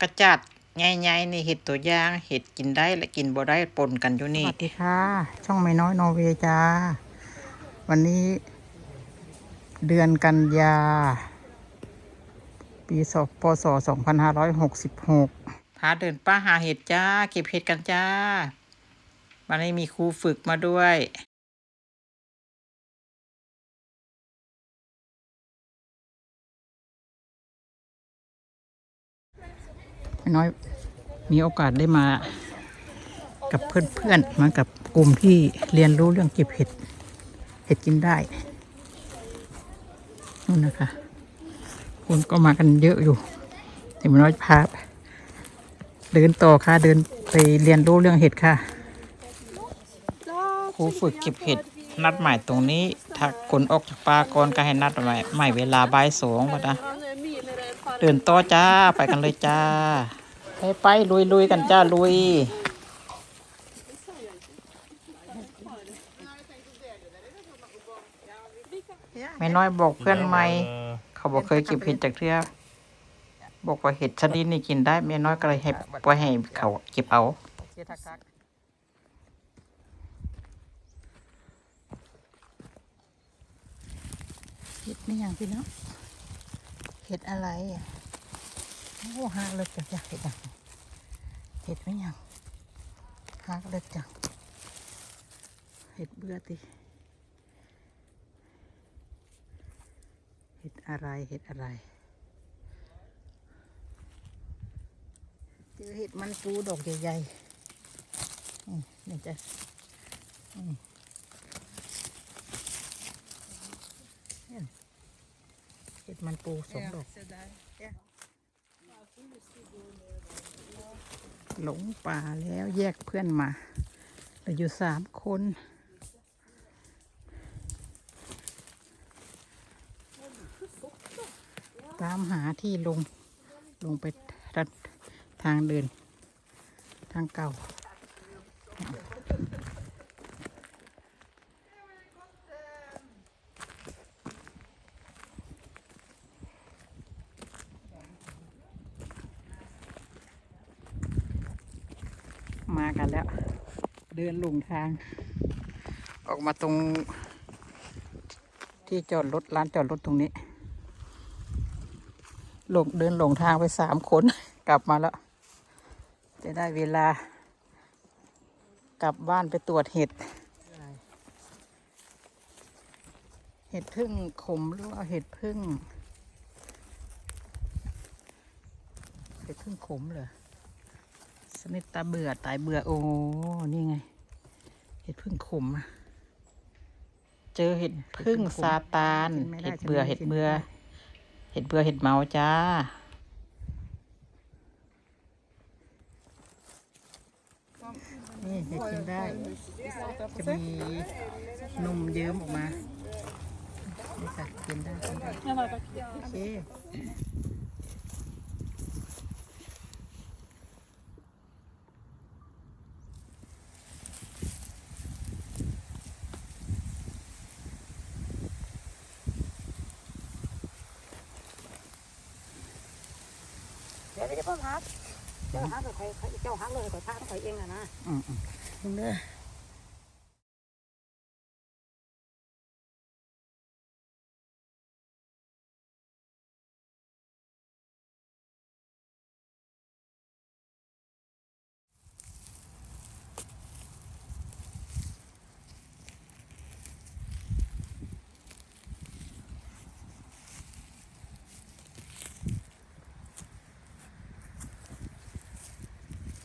กระจัดใหญ่ๆนี่เห็ดตัวอย่าง เห็ดกินได้และกินบ่ได้ปนกันอยู่สนี่วัสดีค่ะ ช่องไม่น้อยนอร์เวย์จ้าวันนี้เดือนกันยา ปีศพศ2566พาเดินป้าหาเห็ดจ้า เก็บเห็ดกันจ้า วันนี้มีครูฝึกมาด้วย น้อยมีโอกาสได้มากับเพื่อนๆมากับกลุ่มที่เรียนรู้เรื่องเก็บเห็ด เห็ดกินได้นู่นนะคะ คนก็มากันเยอะอยู่แต่ไม่น้อยพาเดินต่อค่ะเดินไปเรียนรู้เรื่องเห็ดค่ะครูฝึกเก็บเห็ดนัดหมายตรงนี้ ถ้าคนออกจากป่าก่อนก็ให้นัดหมายหมายเวลาบ่ายสองวะนะเดินต่อจ้าไปกันเลยจ้า ไปไปลุยลุยกันจ้าลุยแม่น้อยบอกเพื่อนไหม เขาบอกเคยเก็บเห็ดจากเทือบอกว่าเห็ดชนิดนี้กินได้แม่น้อยก็เลยให้ปล่อยให้เขาเก็บเอาเห็ดนี่อย่างพี่น้องเห็ดอะไรอะ โอ้หากเลิกจังจ้ะเห็ดอะเห็ดไม่ยังหากเลิกจังเห็ดเบื่อติเห็ดอะไรเห็ดอะไรเจอเห็ดมันปูดอกใหญ่ๆอืมนี่จ้ะเห็ดมันปูสองดอก หลงป่าแล้วแยกเพื่อนมาเราอยู่สามคนตามหาที่ลง ลงไปทางเดิน ทางเก่ากันแล้ว เดินหลงทาง ออกมาตรง ที่จอดรถร้านจอดรถตรงนี้หลงเดินหลงทางไปสามคน กลับมาแล้ว จะได้เวลา กลับบ้านไปตรวจเห็ด เห็ดพึ่งขมหรือว่าเห็ดพึ่ง เห็ดพึ่งขมเหรอ สนิทตาเบื่อตายเบื่อ โอ้ นี่ไง เห็ดพึ่งขมอะเจอเห็ดพึ่งซาตานกินไม่ได้เห็ดเบื่อฉันไม่เห็ดกินเบื่อไม่ได้เห็ดเบื่อ เห็ดเมาจ้า นี่เห็ดกินได้ จะมีนมเยิ้มออกมานี่ค่ะกินได้กินได้โอเค ดี๋ยวจะพ่อพักเจ้าฮักกับใครเจ้าฮักเลยกับท่าใครเองอะนะอืมอืมเด้อ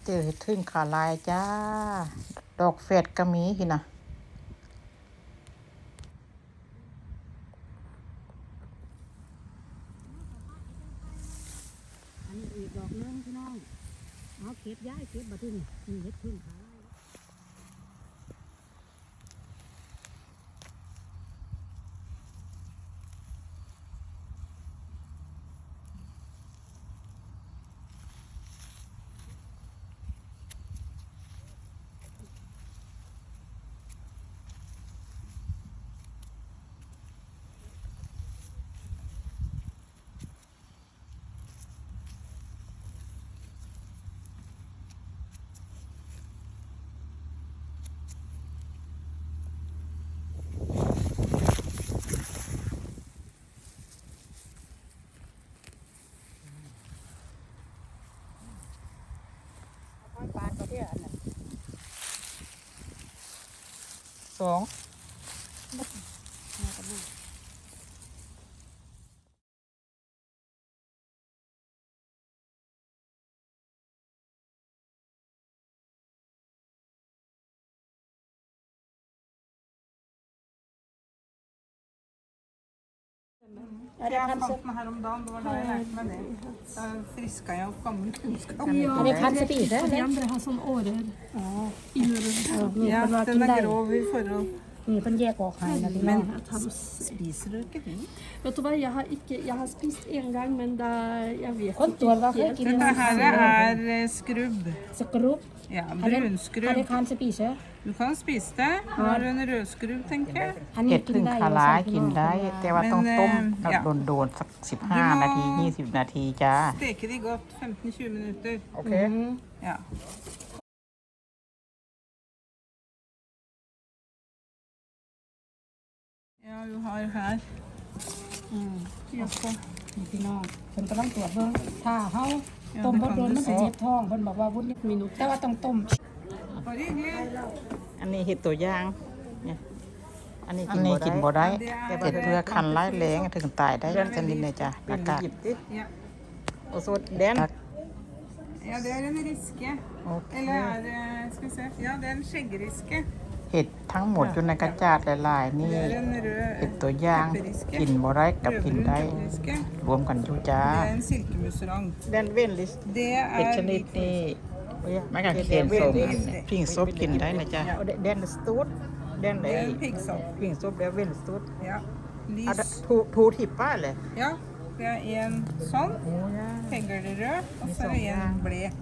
เจอเห็ดพึ่งขาลายจ้า ดอกเฟดก็มีหินะอันนี้อีกดอกนึงพี่น้องเอาเก็บย้ายเก็บมาที่นี่นี่เห็ดพึ่งขา สอง Jeg fant den her om dagen, det var da jeg lærte meg det. Da friska jeg opp gammel kunnskap. Ja, det kan spise, Den har sånn årer i øret. Ja, den er grov i forhold. มีเพิ่นแยกออกให้นะพี่น้อง Men spiser du ikke den? Vet du hva, jeg har, ikke, jeg har spist én gang, men da jeg vet คนตัวก็ ikke เคย helt. กิน Dette her er eh, skrubb. สกรุป Ja, อันนี้ brunskrubb. อันนี้คันสปีเชอ Du kan spise det. Nå har du en rødskrubb, tenker jeg. อันเห็นี้ดกินพึ่งได้คาร้ากินได้ แต่แต่ว่าต้องต้ม Men, eh, ja. โดนโดนๆสักสิบห้านาทียี่สิบนาทีจ้า Steke de godt 15-20 minutter. โอเค Ja. Ja, du har her. พี่น้องเพิ่นกำลังตรวจเบิ่งถ้าเฮาต้มบ่โดนมันสิเจ็บท้องเพิ่นบอกว่าวุ้นนิดมินุแต่ว่าต้องต้ม Bare hyggelig. อันนี้เห็ดตัวอย่างเนี่ยอันนี้กินบ่ได้เห็ดเพื่อคันร้ายแรงถึงตายได้ชนิดเนี่ยจ้ะอากาศ Ja. โอโซดแดน ja, det er en riske. โอเค Eller er det Skal vi se. Ja, det er en skjeggriske. เห็ดทั้งหมดอยู่ในกระจาดหลายๆ นี่ Det er en เห็ด rød ตัวอย่าง pepperriske. กินบ่ได้กับกิน Rødbrun ได้ pepperriske. รวมกันอยู่จ้า Det er en silkemusserang. แดนเว้นลิส Det เห็ด er ชนิด hvit นี้ไม่กันเขียนส้มพิงซบกินได้นะจ๊ะแดนสตูดแดนไหน Det er en piggsopp. พิงซบแล้วเว้นสตูด Ja. อะ Lys. ทูทูทิปป้าเลย Ja. Det er en sånn. โอ้ย Heglerød. Og så er det en blek.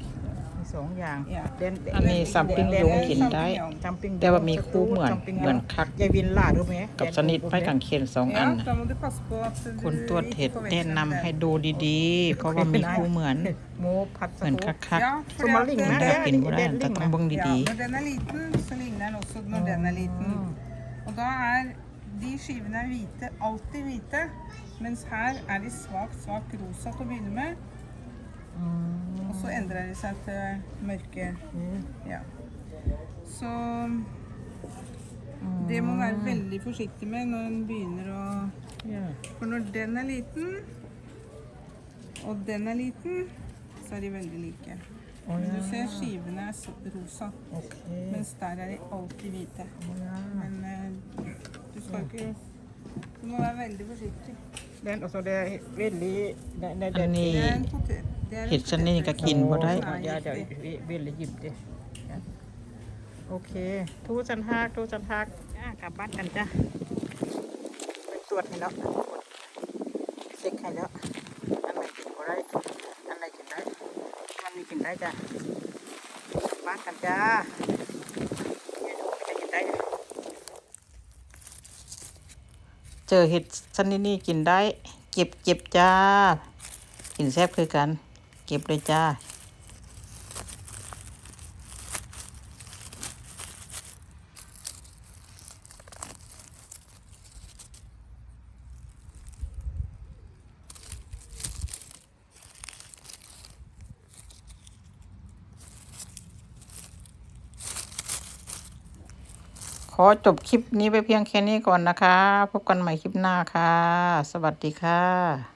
มีสองอย่าง Ja. อันนี้ซัมปิ้งยงกินได้ แต่ว่ามีคู่เหมือนเหมือนคักยายวินล่ารู้ไหมกับสนิทไปกังเขียนสองอั Ja, น da må du passe på at du คนตัวจเห็ด ikke แนะ forveksler นำ det. ให้ดูดีๆ เพราะว่ามีคู่เหมือนโมผัดเหมือนคัก Ja, ๆ for det at มัน det- ได้กินบ่ได้แต่ต้องเบิ่ง Ja, ดี når den er liten, så ligner den også når den er liten. Og da er de skivene er hvite, alltid hvite, mens her er de svakt, svakt rosa til å begynne med. Mm. Og så endrer de seg til mørke. Mm. Ja. Så mm, det må være veldig forsiktig med når en begynner å For når den er liten, og den er liten, så er de veldig like. Oh, ja. Men du ser skivene er rosa, okay. mens der er de alltid hvite. Oh, ja. Men eh, du skal ikke Du må være veldig forsiktig. Den, også, det er veldig det, det, det, det, det er en potet. Det er en เห็ดชนิดนี้ก็กินบ่ได้ potetfrø som er เดี๋ยวเดี๋ยว giftig. เวลหยิบดิโอเค ทูสันทักทูสันทักจ้ากลับบ้านกันจ้ะไปตรวจให้แล้วเช็คให้แล้วอันไหนกินบ่ได้อันไหนกินได้อันนี้กินได้จ้ะกลับบ้านกันจ้าเนี่ยดูไม่ได้กินได้เจอเห็ดชนิดนี้กินได้ เก็บเก็บจ้า กินแซ่บคือกัน เก็บเลยจ้า ขอจบคลิปนี้ไปเพียงแค่นี้ก่อนนะคะ พบกันใหม่คลิปหน้าค่ะ สวัสดีค่ะ